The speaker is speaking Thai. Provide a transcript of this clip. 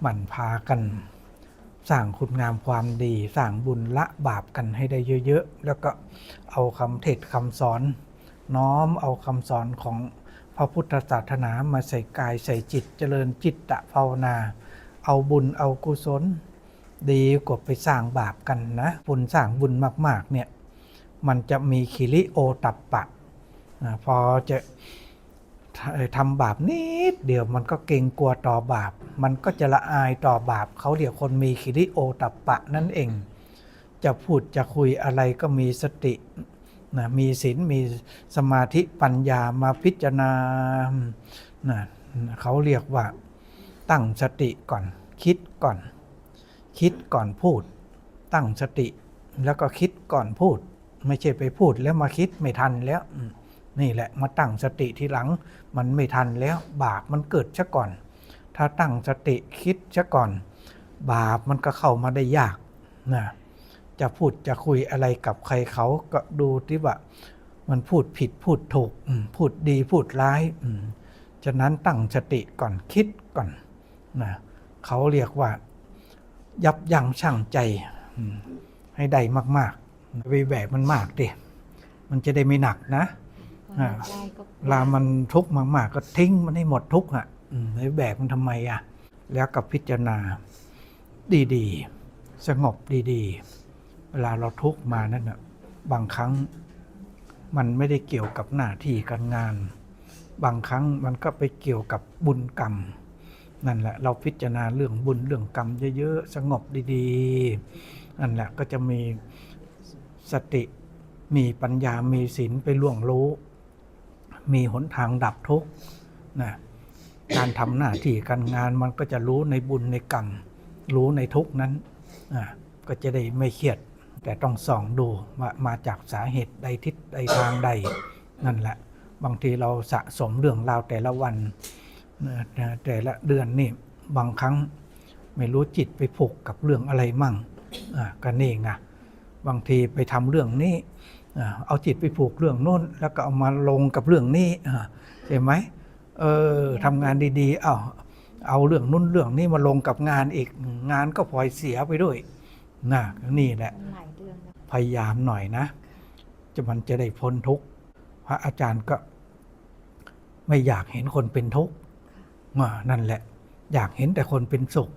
หมั่นพากันสร้างคุณงามความดีสร้างบุญละบาปกันให้ได้เยอะๆ แล้วก็เอาคำเทศคำสอน น้อมเอาคำสอนของพระพุทธศาสนามาใส่กายใส่จิตเจริญจิตตะภาวนา เอาบุญเอากุศล ดีกว่าไปสร้างบาปกันนะบุญสร้างบุญมากๆเนี่ยมันจะมีคิริโอตัปปะอ่าพอจะ ทำบาปนิดเดียวมันก็เกรงกลัวต่อบาป มันก็จะละอายต่อบาปเขาเรียกคนมีคิริโอตัปปะนั่นเอง จะพูดจะคุยอะไรก็มีสตินะมีศีลมีสมาธิปัญญามาพิจารณานะเขาเรียกว่าตั้งสติก่อนคิดก่อน คิดก่อนพูด ตั้งสติแล้วก็คิดก่อนพูด ไม่ใช่ไปพูดแล้วมาคิดไม่ทันแล้วอืม นี่แหละมาตั้งสติทีหลัง มันไม่ทันแล้วบาปมันเกิดซะก่อน ถ้าตั้งสติคิดซะก่อน บาปมันก็เข้ามาได้ยากนะจะพูดจะคุยอะไรกับใครเขาก็ดูที่ว่า มันพูดผิดพูดถูกพูดดีพูดร้ายฉะนั้นตั้งสติก่อนคิดก่อนนะเขาเรียกว่า ยับยั้งชั่งใจให้ได้มากๆไปแบกมันมากดิมันจะได้ไม่หนักนะ ได้ก็เวลามันทุกข์มาก ๆ ก็ทิ้งมันให้หมดทุกข์อะอืมไปแบกมันทำไมอะ แล้วกับพิจารณาดีๆ สงบดีๆ เวลาเราทุกข์มานั่นน่ะบางครั้งมันไม่ได้เกี่ยวกับหน้าที่การงาน บางครั้งมันก็ไปเกี่ยวกับบุญกรรม นั่นแหละ เราพิจารณาเรื่องบุญเรื่องกรรมเยอะๆ สงบดีๆ นั่นแหละก็จะมีสติมีปัญญามีศีลไปล่วงรู้ มีหนทางดับทุกข์นะการทำหน้าที่การงานมันก็จะรู้ในบุญในกรรม รู้ในทุกนั้นก็จะได้ไม่เครียด แต่ต้องส่องดูว่ามาจากสาเหตุใดทิศใดทางใดนั่นแหละ บางทีเราสะสมเรื่องราวแต่ละวันแต่ละเดือนนี่บางครั้งไม่รู้จิตไปผูกกับเรื่องอะไรมั่งก็นี่ไงบางทีไปทำเรื่องนี้ เอาจิตไปผูกเรื่องโน้น แล้วก็เอามาลงกับเรื่องนี้อ่าใช่ไหมเออทำงานดีๆเอาเอาเรื่องนู้นเรื่องนี้มาลงกับงานอีกงานก็พลอยเสียไปด้วยนะนี่แหละมันหลายเดือนแล้วพยายามหน่อยนะ จะมันจะได้พ้นทุกข์พระอาจารย์ก็ ไม่อยากเห็นคนเป็นทุกข์อ่านั่นแหละ อยากเห็นแต่คนเป็นสุข